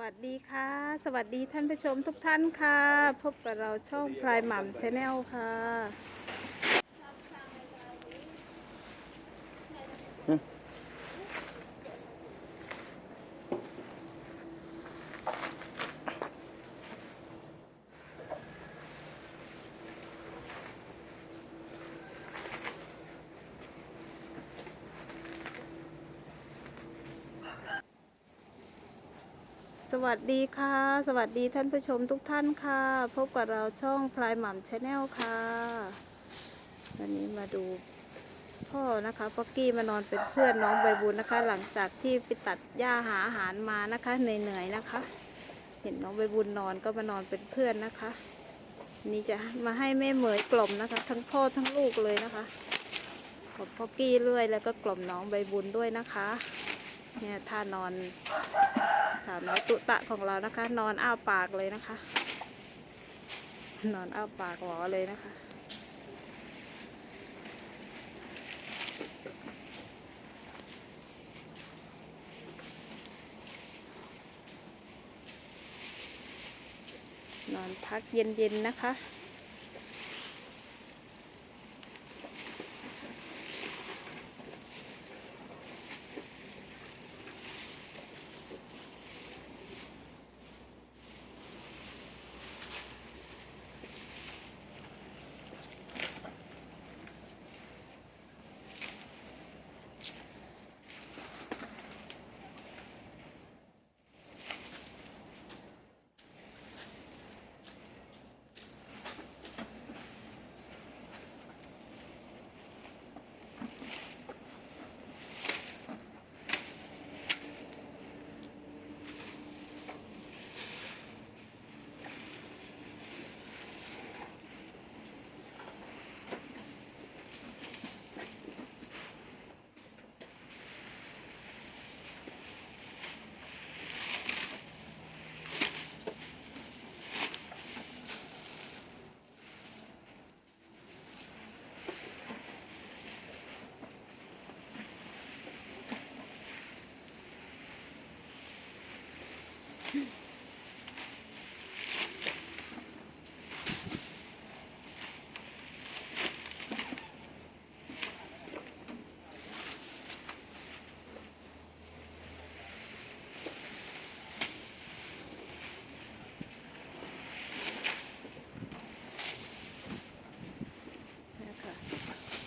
วัสดีค่ะ สวัสดีท่านผู้ชมทุกท่านค่ะ พบกับเราช่องพลายหม่ำชาแนลค่ะ วัสดีค่ะ สวัสดีท่านผู้ชมทุกท่านค่ะ พบกับเราช่องพลายหม่ำชาแนลค่ะ วันนี้มาดูพ่อนะคะป๊อกกี้มานอนเป็นเพื่อนน้องใบบุญนะคะ หลังจากที่ไปตัดหญ้าหาอาหารมานะคะเหนื่อยๆนะคะ เห็นน้องใบบุญนอนก็มานอนเป็นเพื่อนนะคะ นี่จะมาให้แม่เหมยกล่อมนะคะ ทั้งพ่อทั้งลูกเลยนะคะกล่อมป๊อกกี้เรื่อยแล้วก็กล่อมน้องใบบุญด้วยนะคะ เนี่ยท่านอนสาวน้อยตุตะของเรานะคะ นอนอ้าปากเลยนะคะ นอนอ้าปากหวอเลยนะคะ นอนพักเย็นๆนะคะนะคะ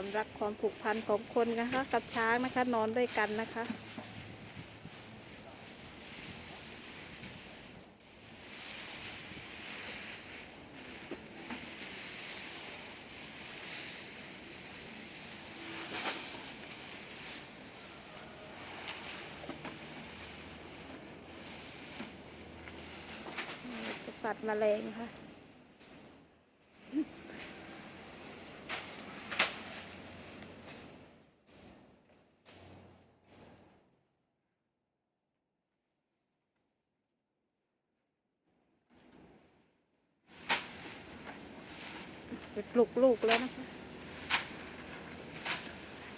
ความรักความผูกพันของคนนะคะกับช้างนะคะ นอนด้วยกันนะคะจะปัดแมลงค่ะ ปปลุกลูกแล้วนะคะ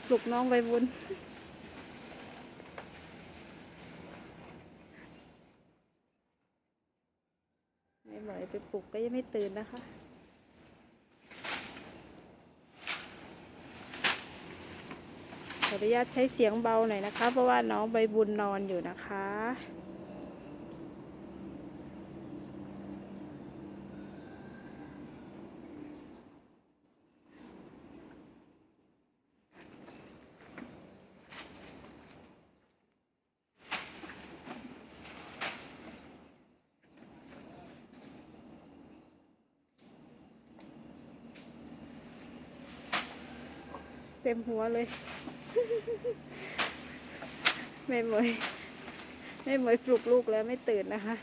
ปลุกน้องใบบุญไม่ไหวไปปลุกก็ยังไม่ตื่นนะคะขออนุญาตใช้เสียงเบาหน่อยนะคะ เพราะว่าน้องใบบุญนอนอยู่นะคะ ต็มหัวเลยไม่เหมยไม่เหมยปลุกลูกแล้วไม่ตื่นนะคะ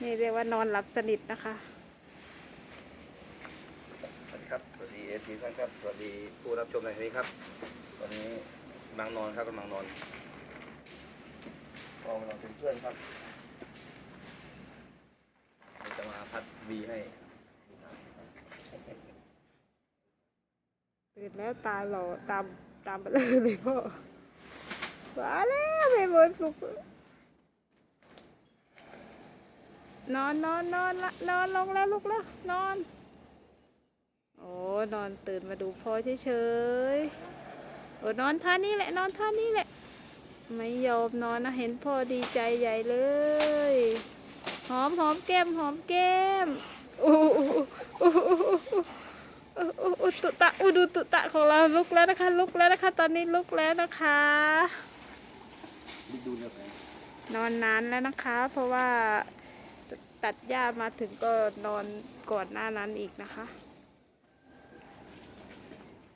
นี่เรียกว่านอนหลับสนิทนะคะสวัสดีครับสวัสดีเอฟซีท่านครับสวัสดีผู้รับชมในที่นี้ครับตอนนี้กำลังนอนครับกำลังนอนก็กำลังเป็นเพื่อนครับเดี๋ยวจะมาพัดวีให้ ตื่นแล้วตาหล่อตามตามไปเลยเลยพ่อมาแล้วไม่เหมยปลุกนอนนอนนอนละนอนลงแล้วลุกแล้วนอน โอ้นอนตื่นมาดูพ่อเฉยๆโอ้นอนท่านี้แหละ นอนท่านี้แหละ ไม่ยอมนอนนะเห็นพ่อดีใจใหญ่เลย หอมหอมแก้มหอมแก้มอู้อู้อู้ อู้อู้อู้อู้ตุตะอูดูตุตะของเราลุกแล้วนะคะ ลุกแล้วนะคะ ตอนนี้ลุกแล้วนะคะ ดูเรื่องไหนนอนนานแล้วนะคะ เพราะว่าตัดหญ้ามาถึงก็นอนก่อนหน้านั้นอีกนะคะ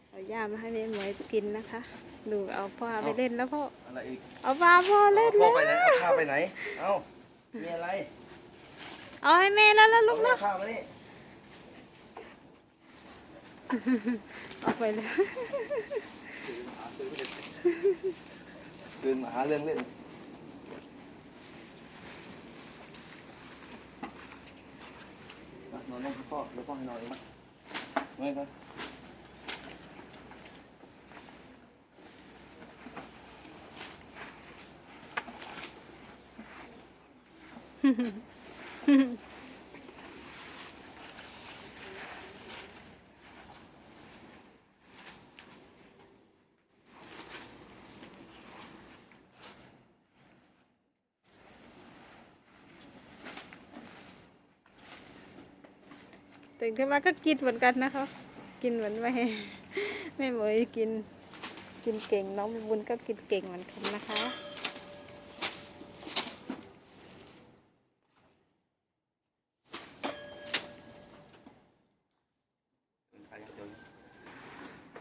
เอาหญ้ามาให้แม่หมวยกินนะคะ ดูเอาพ่อไปเล่นแล้วพ่ออะไรอีกเอาปลาพ่อเล่นพ่อแล้วไปไหนเอาข้าวไปไหน เอ้ามีอะไร เอาให้แม่แล้วแล้วลูกเอาแล้วข้าวมานี่ เอาไปแล้วเดินมาหาเรื่องเล่นนอนเล่นพ่อแล้วพ่อให้นอนเองไม่ครับ ตื่นขึ้นมาก็กินเหมือนกันนะคะ กินเหมือนแม่แม่เหมยกิน กินเก่งน้องบุญก็กินเก่งเหมือนกันนะคะ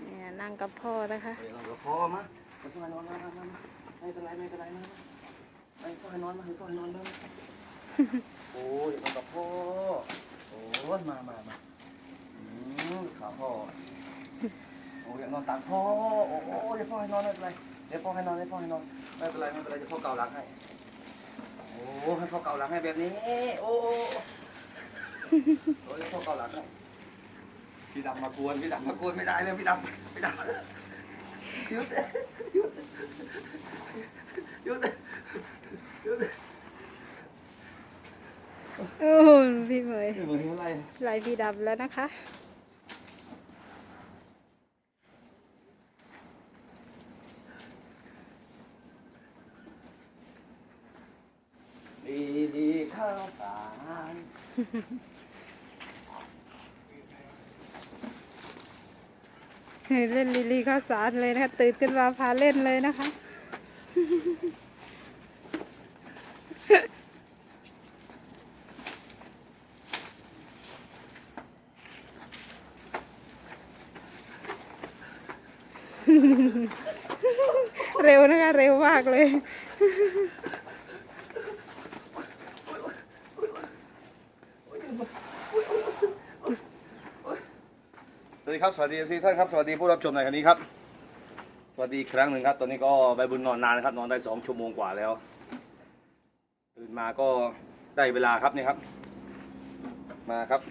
เนี่ยนั่งกับพ่อนะคะเดี๋ยวเราก็พอมาให้พ่อให้นอนมามามามาไม่เป็นไรไม่เป็นไรมาให้พ่อให้นอนมาให้พ่อให้นอนมาโอ้ยนอนกับพ่อ โอ้ยมามามาอืมขาพ่อโอ้ยอยากนอนตักพ่อโอ้ยเดี๋ยวพ่อให้นอนไม่เป็นไรเดี๋ยวพ่อให้นอนเดี๋ยวพ่อให้นอนไม่เป็นไรไม่เป็นไรเดี๋ยวพ่อเกาหลังให้โอ้ให้พ่อเกาหลังให้แบบนี้ โอ้โอ้โอ้ยเดี๋ยวพ่อเกาหลังให้พี่ดำมากวนพี่ดำมากวนไม่ได้เลยพี่ดำพี่ดำหยุดหยุดหยุดหยุด โอ้พี่เหมยเหมือนอะไรไหลพี่ดำแล้วนะคะ ดีดีข้าวสารเล่นลิลี่ข้าวสารเลยนะคะตื่นขึ้นมาพาเล่นเลยนะคะ เร็วนะคะ เร็วมากเลย สวัสดีครับ สวัสดีทุกท่านครับ สวัสดีผู้รับชมในครั้งนี้ครับ สวัสดีอีกครั้งหนึ่งครับ ตอนนี้ก็ใบบุญนอนนานนะครับ นอนได้สองชั่วโมงกว่าแล้ว ตื่นมาก็ได้เวลาครับนี่ครับ มาครับ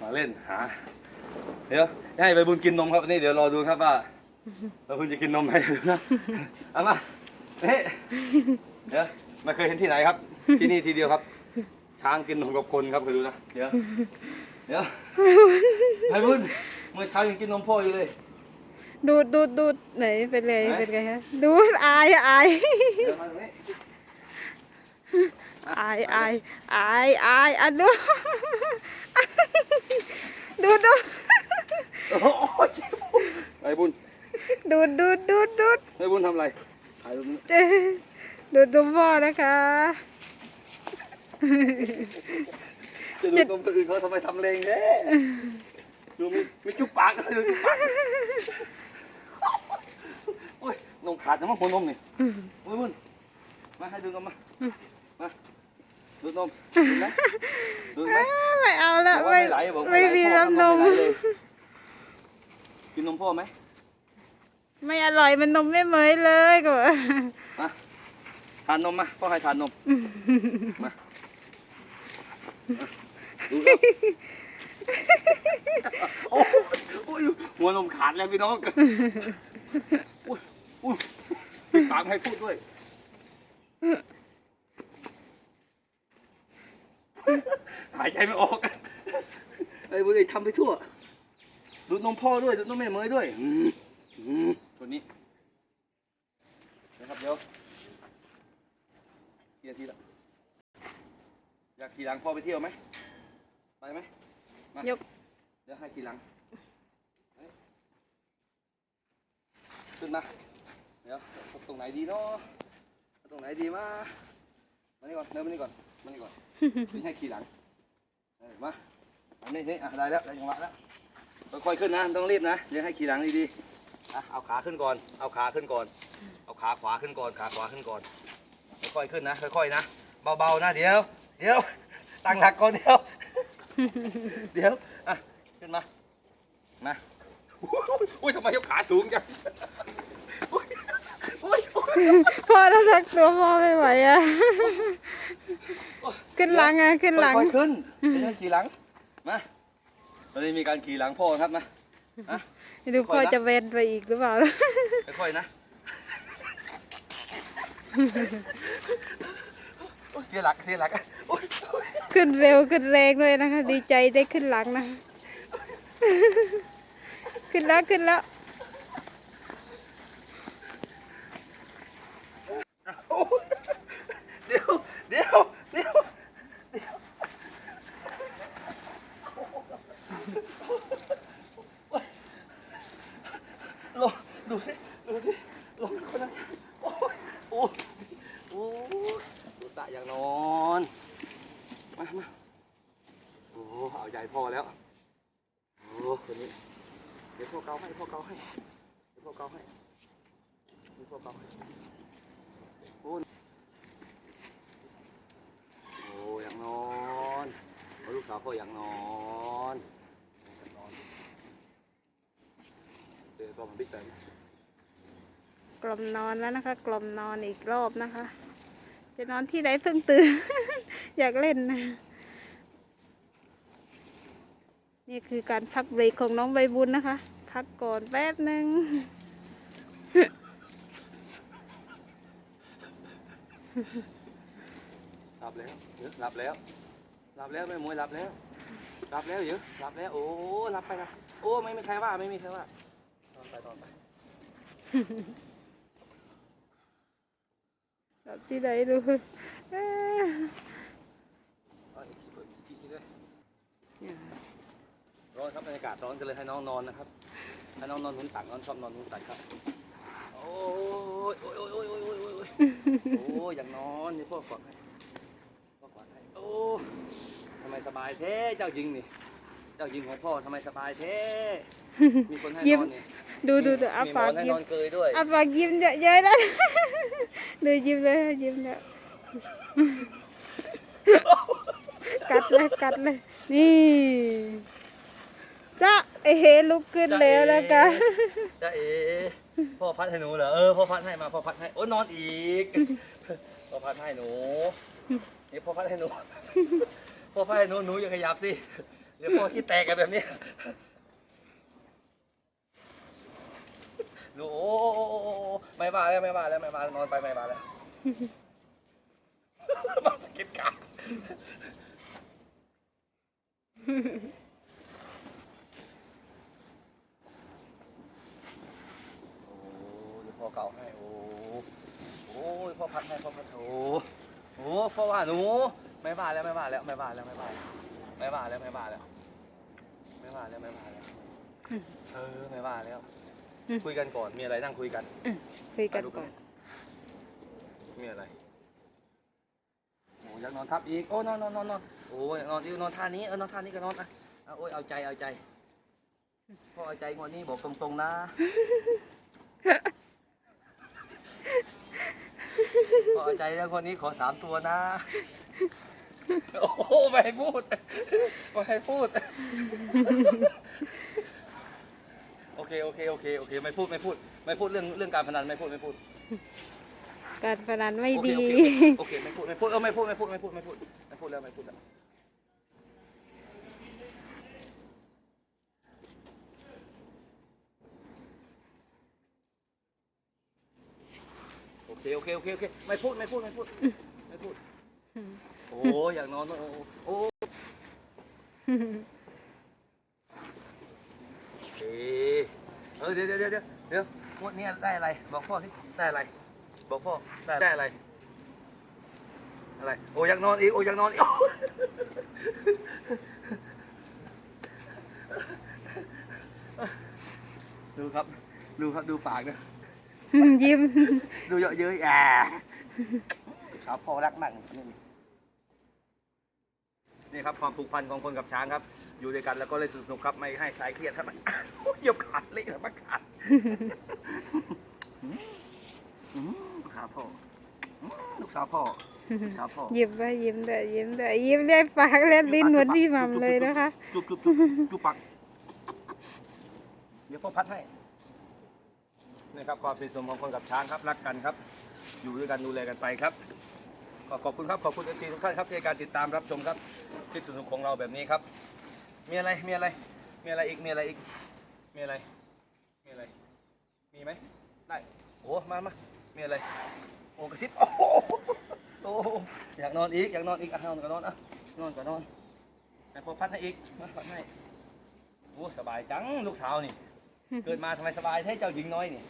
มาเล่นหา เดี๋ยวให้ใบบุญกินนมครับวันนี้เดี๋ยวรอดูครับว่า ใบบุญจะกินนมไหมดูนะเอามาเฮ้ยเดี๋ยวไมาเคยเห็นที่ไหนครับ ที่นี่ทีเดียวครับ ช้างกินนมกับคนครับเคยดูนะเดี๋ยวเดี๋ยวใบบุญเมื่อเช้ายังกินนมพ่ออยู่เลยดูดดูดดูดไหนเป็นไงไหนเป็นไงฮะดูดอายอายเดี๋ยวมาตรงนี้อายอายอายอายอะดูดูดูโอ้โหใบบุญ ดูดดูดดูดดูดใบบุญทำอะไรถ่ายรูปนี้เอ้ยดูดดูพ่อนะคะ จะดูนมคนอื่นเขาทำไมทำเลงแท้ดูมีมีจุ๊บปากเลยดูจุ๊บปากโอ้ยนมขาดนะมั้งหัวนมนี่ใบบุญมาให้ดูนมมามาดูนมดูไหมดูไหมอ้าไม่เอาแล้วบอกว่าไม่ไม่ไหลบอกไม่ไหลมีพ่อน้ำนมไไหลเลยกินนมพ่อไหม ไม่อร่อยมันนมไม่เหมยเลยก็บอกมาทานนมมาพ่อให้ทานนมมาดูครับโอ้ยโอ้ยหัวนมขาดแล้วพี่น้องอุ้ยอุ้ยปากให้พูดด้วยหายใจไม่ออกไอ้บุรีทำไปทั่ว ดูดนมพ่อด้วย ดูดนมแม่เมยด้วย อืมอืมคนนี้นะครับเดี๋ยวกี่นาทีละอยากขี่หลังพ่อไปเที่ยวไหมไปไหมมายก เดี๋ยวให้ขี่หลังเฮ้ยขึ้นมาเดี๋ยวตรงไหนดีเนาะตรงไหนดีมามานี่ก่อนเดินมานี่ก่อนมานี่ก่อนไม่ให้ขี่หลังเออมาอันนี้นี่อะได้แล้วได้จังหวะแล้วค่อยๆขึ้นนะไม่ต้องรีบนะเดี๋ยวให้ขี่หลังดีๆ อะเอาขาขึ้นก่อน เอาขาขึ้นก่อน เอาขาขวาขึ้นก่อน ขาขวาขึ้นก่อน ค่อยๆขึ้นนะ ค่อยๆนะ เบาๆนะ เดี๋ยว เดี๋ยว ตั้งหลักก่อนเดี๋ยว เดี๋ยว อะ ขึ้นมา มาอุ้ยทำไมยกขาสูงจังอุ้ยอุ้ยอุ้ยพ่อถ้าทักตัวพ่อไม่ไหวอะ ขึ้นหลังอะ ขึ้นหลัง ค่อยๆขึ้นเดี๋ยวให้ขี่หลัง มา ตอนนี้มีการขี่หลังพ่อครับนะอะ ดูพ่อจะเวนไปอีกหรือเปล่าค่อยๆนะโอ้ยเสียหลักเสียหลักโอ้ยโอ้ยขึ้นเร็วขึ้นแรงด้วยนะคะ ดีใจได้ขึ้นหลังนะ ขึ้นแล้วขึ้นแล้ว เดี๋ยว เดี๋ยว เดี๋ยว เดี๋ยวลงดูสิดูสิลงคนนั้นโอ้ยโอ้ยโอ้ยดูตะอย่างนอน มามาโอ้เอาใหญ่พอแล้ว โอ้คนนี้ เดี๋ยวพ่อเกาให้ พ่อเกาให้ เดี๋ยวพ่อเกาให้เดี๋ยวพ่อเกาให้ โอ้อยากนอน เอากสาวพ่ออยากนอนนอนเดี๋ยวก็มันบิ๊กแต่กลมนอนแล้วนะคะ กลมนอนอีกรอบนะคะ จะนอนที่ไหนเพิ่งตื่น อยากเล่นนะ นี่คือการพักเบรกของน้องใบบุญนะคะ พักก่อนแป๊บหนึ่งหลับแล้วหลับแล้ว หลับแล้วแม่มวยหลับแล้วหลับแล้วเยอะหลับแล้ว โอ้หลับไปนะโอ้ไม่มีใครว่าไม่มีใครว่านอนไปนอนไปหลับที่ไหนดูเอ้ยเอาอีกทีเปิดอีกทีด้วยร้อนครับบรรยากาศร้อนก็เลยให้น้องนอนนะครับให้น้องนอนหนุนตักน้องชอบนอนหนุนตักครับโอ้ยโอ้ยโอ้ยโอ้ยโอ้ยโอ้ยโอ้ยโอ้ยโอ้ยอย่างนอนนี่พ่อกอดให้พ่อกอดให้โอ้ทำ ไมสบายแท้เจ้าหญิงนี่ เจ้าหญิงของพ่อทำไมสบายแท้มีคนให้นอนนี่ดูดูดูอามีหมปาอกนให้ยิ้นมอนเกยด้วย อาปากยิ้มเยอะๆนะดูยิ้มเลยยิ้มเลยกัดเลยกัดเลย นี่จ้าเอ๋ลุกขึ้นแล้วนะคะจ้าเอ๋พ่อพัดให้หนูเหรอ เออ พ่อพัดให้มา พ่อพัดให้ โอ้นอนอีก พ่อพัดให้หนู นี่พ่อพัดให้หนู พ่อพัดให้หนูหนูอย่าขยับสิ เดี๋ยวพ่อขี้แตกกันแบบนี้หนูโอ้ไม่บาแล้วไม่บาแล้วไม่บาแล้วนอนไปไม่บาแล้วมาสะกิดขาโอ้ยพ่อเก่าให้โอ้โอ้ยพ่อพัดให้พ่อพัดโอ้โอ้พ่อว่าหนู ไม่บ้าแล้วไม่บ้าแล้วไม่บ้าแล้วไม่บ้าแล้วไม่บ้าแล้วไม่บ้าแล้วไม่บ้าแล้วไม่บ้าแล้วเออไม่บ้าแล้ว คุยกันก่อนมีอะไรนั่งคุยกันคุยกันก่อนมีอะไรโอ้อยากนอนทับอีกโอ้นอนนอนนอนนอนโอ้อยากนอนอีกนอนท่านี้เออนอนท่านี้ก็นอนอะเอาโอ้ยเอาใจเอาใจพ่อเอาใจงวดนี้บอกตรงๆนะพ่อเอาใจแล้วงวดนี้ขอสามตัวนะ โอ้โหไม่ให้พูดไม่ให้พูด โอเคโอเคโอเคโอเค ไม่พูดไม่พูด ไม่พูดเรื่องเรื่องการพนันไม่พูดไม่พูดการพนันไม่โอเคดี โอเคโอเคไม่พูดไม่พูดเออไม่พูดไม่พูดไม่พูดไม่พูดไม่พูดแล้วไม่พูดแล้วโอเคโอเคโอเคโอเคไม่พูดไม่พูดไม่พูดไม่พูด โอ้อยากนอนโอ้โอ้เออเดี๋ยวเดี๋ยวเดี๋ยวเดี๋ยวเดี๋ยวงวดนี้ได้อะไร บอกพ่อสิได้อะไร บอกพ่อได้ได้อะไร อะไร โอ้อยากนอนอีกโอ้อยากนอนอีกดูครับ ดูครับดูปากนะยิ้ม ดูเยอะเย้ยอ่าสาวพ่อรักมากนี่ นี่ครับความผูกพันของคนกับช้างครับ อยู่ด้วยกันแล้วก็เล่นสนุกครับไม่ให้ใครเครียดครับเหยียบขาดเละเลยมันขาดอืมลูกสาพ่อลูกสาวพ่อลูกสาวพ่อยิ้มไปยิ้มได้ยิ้มได้ยิ้มได้ปากแลบลิ้นเหมือนพี่หม่ำเลยนะคะจุบจุบจุบจุบปักเดี๋ยวพ่อพัดให้นี่ครับความสนิทสนมของคนกับช้างครับรักกันครับ อยู่ด้วยกันดูแลกันไปครับ ก็ขอบคุณครับขอบคุณเอซีทุกท่านครับที่ให้การติดตามรับชมครับคลิปสนุกของเราแบบนี้ครับ มีอะไรมีอะไร มีอะไรอีกมีอะไรอีกมีอะไร มีอะไร มีไหมได้โอ้มามามีอะไรโอ้กระซิบโอ้โหโอ้โหอยากนอนอีกอยากนอนอีกอะนอนก็นอนอะนอนก็นอนให้พ่อพัดให้อีกมาพัดให้โอ้สบายจังลูกสาวนี่ เกิดมาทำไมสบายแท้เจ้าหญิงน้อยนี่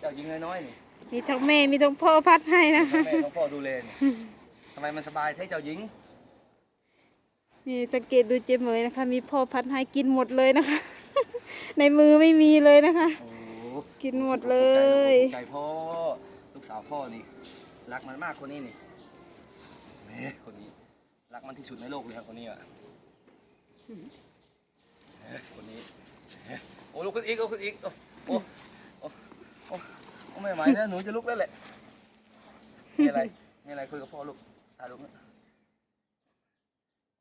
เจ้าหญิงน้อยๆนี่ มีทั้งแม่มีทั้งพ่อพัดให้นะคะแม่ของพ่อดูแลนี่ทำไมมันสบายแท้เจ้าหญิง นี่สังเกตดูเจเหมยนะคะ มีพ่อพัดให้กินหมดเลยนะคะ ในมือไม่มีเลยนะคะ โอ้กินหมดเลย ถูกใจพ่อลูกสาวพ่อนี่รักมันมากคนนี้นี่แหม่คนนี้ รักมันที่สุดในโลกเลยครับคนนี้อะเฮ้ยคนนี้เฮ้ยโอ้ลุกขึ้นอีกลุกขึ้นอีกโอ้โอ้โอ้โอ้โอ้ ไม่ไหวนะหนูจะลุกแล้วแหละมีอะไรมีอะไรคุยกับพ่อลูกตาลุกนะ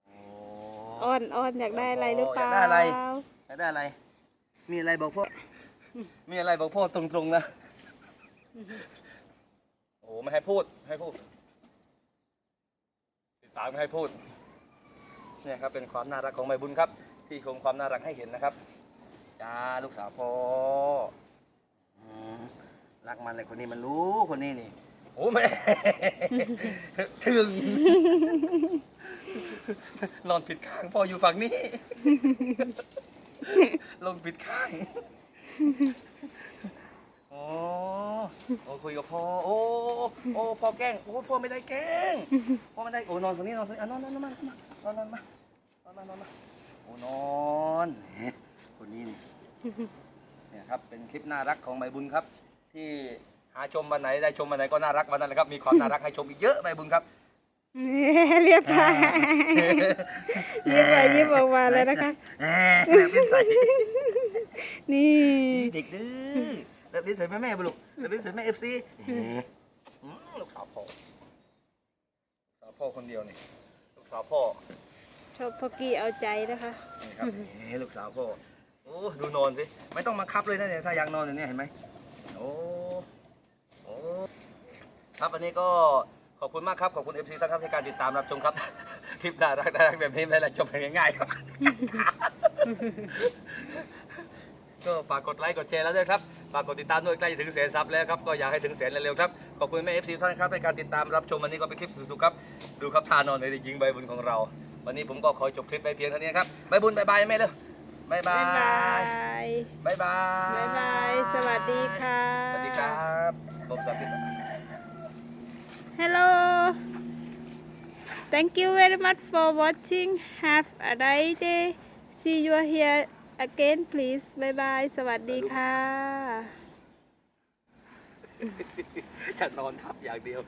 โอ้อ้อนอ้อนอยากได้อะไรหรือเปล่าอยากได้อะไรอยากได้อะไร มีอะไรบอกพ่อ มีอะไรบอกพ่อตรงๆนะโอ้ไม่ให้พูดให้พูดติดตามไม่ให้พูดเนี่ยครับเป็นความน่ารักของใบบุญครับ ที่คงความน่ารักให้เห็นนะครับจ้าลูกสาวพ่ออืม รักมันเลยคนนี้มันรู้คนนี้นี่โอ้แม่ถึงนอนผิดข้างพ่ออยู่ฝั่งนี้ ลงผิดข้างโอ้โอ้คุยกับพ่อโอ้โอ้พ่อแกล้งโอ้พ่อไม่ได้แกล้งพ่อไม่ได้โอ้นอนตรงนี้นอนตรงนี้นอนนอนมานอนนอนมานอนมานอนมาโอ้นอนคนนี้นี่เนี่ยครับเป็นคลิปน่ารักของใบบุญครับ ที่หาชมวันไหนได้ชมวันไหนก็น่ารักวันนั้นแหละครับมีความน่ารักให้ชมอีกเยอะใบบุญครับเรียบร้อยยิ้มไปยิ้มออกมาเลยนะคะแหมแบบลิ้นใส่นี่เด็กดื้อแบบลิ้นใส่แม่แม่บุลูกแบบลิ้นใส่แม่เอฟซีลูกสาวพ่อลูกสาวพ่อคนเดียวนี่ลูกสาวพ่อชอบพ่อกี้เอาใจนะคะนี่ครับนี่ลูกสาวพ่อโอ้ดูนอนสิไม่ต้องมาคับเลยนะเนี่ยถ้าอยากนอนอย่างเนี้ยเห็นไหม โอ้โอ้ครับวันนี้ก็ขอบคุณมากครับขอบคุณเอฟซีท่านครับที่การติดตามรับชมครับ คลิปน่ารักน่ารักแบบนี้ไม่ได้จบง่ายๆครับ ก็ฝากกดไลค์กดแชร์แล้วด้วยครับฝากกดติดตามด้วยใกล้จะถึงแสนซับแล้วครับก็อยากให้ถึงแสนเร็วๆครับขอบคุณแม่เอฟซีท่านครับในการติดตามรับชมวันนี้ก็เป็นคลิปสุดๆครับดูครับท่านอนในเด็กหญิงใบบุญของเรา วันนี้ผมก็ขอจบคลิปไปเพียงเท่านี้ครับใบบุญบายบายแม่เด้อ บายบาบ๊ายบายยบายบายบ๊ายบาย สวัสดีค่ะ สวัสดีครับผมสวัสดีครับ Hello Thank you very much for watching Have a nice day See you here again please บ๊ายบายสวัสดีค่ะ จะนอนทับอย่างเดียว